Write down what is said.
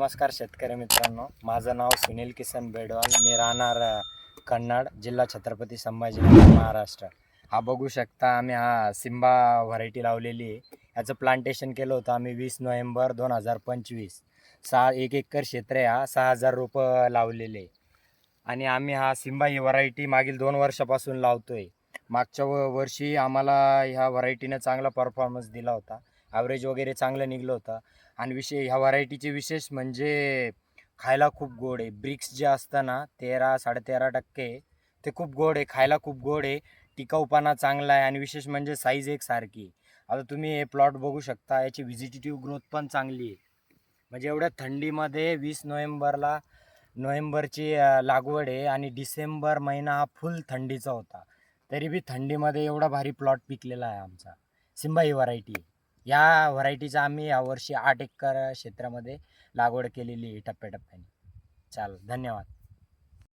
नमस्कार शेतकरी मित्रांनो. माझं नाव सुनील किसन बेडवाल. मी राहणार कन्नड जिल्हा छत्रपती संभाजीनगर महाराष्ट्र. हा बघू शकता आम्ही हा सिंबा व्हरायटी लावलेली आहे. याचं प्लांटेशन केलं होतं आम्ही वीस नोव्हेंबर दोन हजार पंचवीस. सहा एक एकर क्षेत्र आहे हा. सहा हजार रोपं लावलेले आणि आम्ही हा सिंबा ही व्हरायटी मागील दोन वर्षापासून लावतो आहे मागच्या व वर्षी आम्हाला ह्या व्हरायटीनं चांगला परफॉर्मन्स दिला होता. ॲव्हरेज वगैरे चांगलं निघलं होतं. आणि विषय ह्या व्हरायटीचे विशेष म्हणजे खायला खूप गोड आहे. ब्रिक्स जे असतं ना तेरा साडेतेरा टक्के ते खूप गोड आहे खायला खूप गोड आहे. टिकाऊपणा चांगला आहे आणि विशेष म्हणजे साईज एक सारखी आता तुम्ही हे प्लॉट बघू शकता याची व्हिजिटेटिव्ह ग्रोथ पण चांगली आहे. म्हणजे एवढ्या थंडीमध्ये वीस नोव्हेंबरला नोव्हेंबरची लागवड आहे आणि डिसेंबर महिना हा फुल थंडीचा होता. तरी बी थंडीमध्ये एवढा भारी प्लॉट पिकलेला आहे आमचा. सिंबाई व्हरायटी या व्हरायटीचा आम्ही यावर्षी आठ एकर क्षेत्रामध्ये लागवड केलेली आहे टप्प्याटप्प्याने. चाल धन्यवाद.